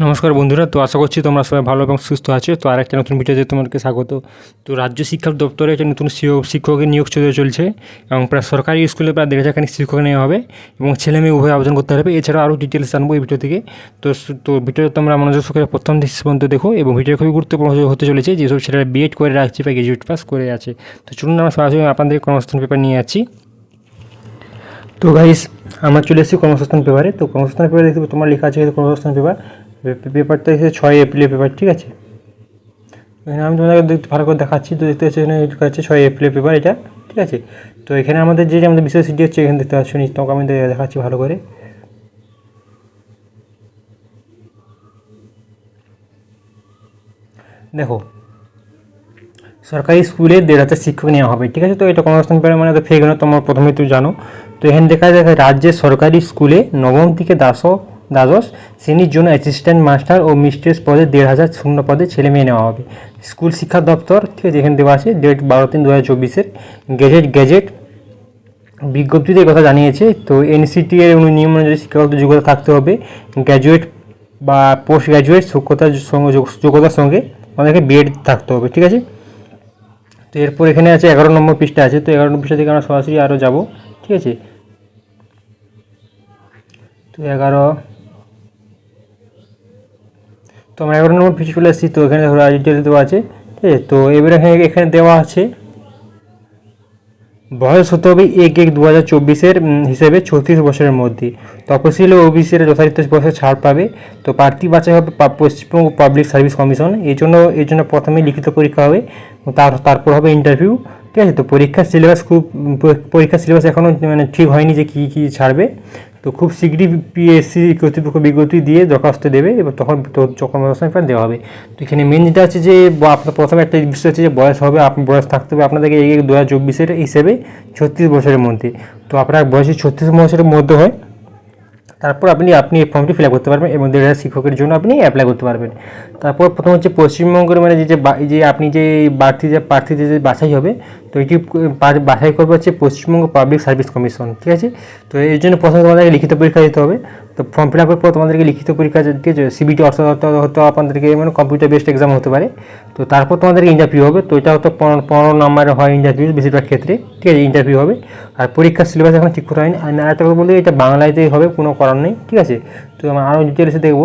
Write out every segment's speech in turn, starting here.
নমস্কার বন্ধুরা, তো আশা করছি তোমরা সবাই ভালো এবং সুস্থ আছো। তো আরেকটা নতুন ভিডিওতে তোমাদেরকে স্বাগত। তো রাজ্য শিক্ষা দপ্তরে একটা নতুন শিক্ষকের নিয়োগ চলে চলছে এবং প্রায় সরকারি স্কুলে প্রায় দেড় হাজার শিক্ষক নেওয়া হবে এবং ছেলে মেয়ে উভয় আবেদন করতে হবে। এছাড়াও আরও ডিটেলস জানব এই ভিডিও থেকে। তো তো ভিডিওটা তোমরা মনোযোগ সহকারে প্রথম থেকে পর্যন্ত দেখো এবং ভিডিও খুবই গুরুত্বপূর্ণ হতে- চলেছে। যেসব ছেলেরা বিএড করে রাখছে বা গ্রাজুয়েট পাস করে আছে। তো চলুন আমরা সরাসরি আপনাদের কর্মস্থান পেপার নিয়ে আছি তো গাইস আমরা চলে এসেছি কর্মসংস্থান পেপারে তো কর্মসংস্থান পেপারে দেখতে তোমার লেখা আছে কর্মসংস্থান পেপার পেপারটা এসেছে ছয় এপ্রিলের পেপার, ঠিক আছে? এখানে আমি তোমাদের দেখতে, ভালো করে দেখাচ্ছি, তো দেখতে পাচ্ছি এখানে আছে ছয় এপ্রিলের পেপার এটা, ঠিক আছে? তো এখানে আমাদের যে আমাদের বিশেষ সিটি হচ্ছে, এখানে দেখতে পাচ্ছি তোমাকে আমি দেখাচ্ছি ভালো করে। দেখো, সরকারি স্কুলে দেড় হাজার শিক্ষক নেওয়া হবে, ঠিক আছে? তো এটা কর্মসংস্থান পেপার মানে তো ফেক তোমরা প্রথমেই তো জানো। তো এখানে দেখা যায় রাজ্যের সরকারি স্কুলে নবম থেকে দ্বাদশ দ্বাদশ শ্রেণির জন্য অ্যাসিস্ট্যান্ট মাস্টার ও মিস্ট্রেস পদে দেড় হাজার শূন্য পদে ছেলে মেয়ে নেওয়া হবে। স্কুল শিক্ষা দপ্তর ঠিক আছে এখানে দেওয়া আছে ডেট বারো তিন দু হাজার চব্বিশের গেজেট গেজেট বিজ্ঞপ্তিতে কথা জানিয়েছে। তো এনসিটি এর নিয়ম অনুযায়ী শিক্ষাগত যোগ্যতা থাকতে হবে। গ্র্যাজুয়েট বা পোস্ট গ্র্যাজুয়েট যোগ্যতার সঙ্গে যোগ্যতার সঙ্গে আমাদেরকে বিএড থাকতে হবে, ঠিক আছে? তো এরপর এখানে আছে এগারো নম্বর পৃষ্ঠা আছে। তো এগারো নম্বর পৃষ্ঠা থেকে আমরা সরাসরি আরও যাব, ঠিক আছে? তো এগারো তো আমরা এগারো নম্বর পৃষ্ঠা চলে এসেছি, তো এখানে ধরো ডিটেলস দেওয়া আছে, ঠিক আছে? তো এবারে এখানে এখানে দেওয়া আছে, বয়স হতে হবে এক এক দু হাজার চব্বিশের হিসেবে ছত্রিশ বছরের মধ্যে। তপশিল ও ওবিসির যথাযথ বছর ছাড় পাবে। তো প্রার্থী বাছাই হবে পশ্চিমবঙ্গ পাবলিক সার্ভিস কমিশন এই জন্য এই জন্য প্রথমে লিখিত পরীক্ষা হবে তার, তারপর হবে ইন্টারভিউ ঠিক আছে? তো পরীক্ষার সিলেবাস খুব পরীক্ষার সিলেবাস এখনও মানে ঠিক হয়নি যে কী কী ছাড়বে। তো খুব শীঘ্রই পিএসসি কর্তৃপক্ষ বিজ্ঞপ্তি দিয়ে দরখাস্ত দেবে এবং তখন কর্মসংস্থান পেপার দেওয়া হবে। তো এখানে মেন যেটা হচ্ছে যে আপনার প্রথমে একটা বিষয় হচ্ছে যে, বয়স হবে, আপনার বয়স থাকতে হবে, আপনাদেরকে এই দু হাজার চব্বিশের হিসেবে ছত্রিশ বছরের মধ্যে। তো আপনার বয়সে ছত্রিশ বছরের মধ্যে হয় তারপর আপনি আপনি এই ফর্মটি ফিল আপ করতে পারবেন এবং দেড় হাজার শিক্ষকের জন্য আপনি অ্যাপ্লাই করতে পারবেন। তারপর প্রথম হচ্ছে পশ্চিমবঙ্গের মানে যে যে আপনি যে প্রার্থী যে প্রার্থীদের যে বাছাই হবে, তো এটি বাছাই করবে হচ্ছে পশ্চিমবঙ্গ পাবলিক সার্ভিস কমিশন ঠিক আছে? তো এর জন্য প্রথমে তোমাদেরকে লিখিত পরীক্ষা দিতে হবে। তো ফর্ম ফিল আপের পর তোমাদেরকে লিখিত পরীক্ষা ঠিক আছে সিবিটি অর্থাৎ হয়তো আপনাদেরকে মানে কম্পিউটার বেসড এক্সাম হতে পারে। তো তারপর তোমাদেরকে ইন্টারভিউ হবে। তো এটা হয়তো পনেরো পনেরো নাম্বারে হয় ইন্টারভিউ বেশিরভাগ ক্ষেত্রে, ঠিক আছে? ইন্টারভিউ হবে। আর পরীক্ষার সিলেবাস এখন ঠিক করা হয়নি। আর কথা বলতে এটা বাংলাতেই হবে, কোনো করার নেই, ঠিক আছে? তো আমরা আরও ডিটেলসে দেখব।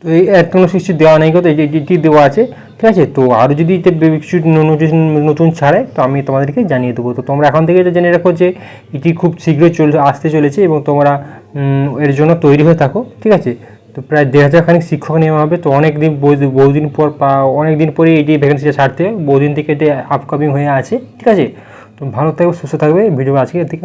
তো এই অ্যাড কোনো কিছু দেওয়া নেই কত এটি দেওয়া আছে, ঠিক আছে? তো আরও যদি কিছু নোটিশ নতুন ছাড়ে, তো আমি তোমাদেরকে জানিয়ে দেবো। তো তোমরা এখন থেকে এটা জেনে রাখো যে এটি খুব শীঘ্রই চল, আসতে চলেছে এবং তোমরা এর জন্য তৈরি হয়ে থাকো, ঠিক আছে? তো প্রায় দেড় হাজার খানিক শিক্ষক নেওয়া হবে। তো অনেক দিন বহুদিন পর অনেক দিন পরে এটি ভ্যাকেন্সিটা ছাড়তে, বহুদিন থেকে এটি আপকামিং হয়ে আছে, ঠিক আছে? তো ভালো থাকবে সুস্থ থাকবে। ভিডিও আজকে এর থেকে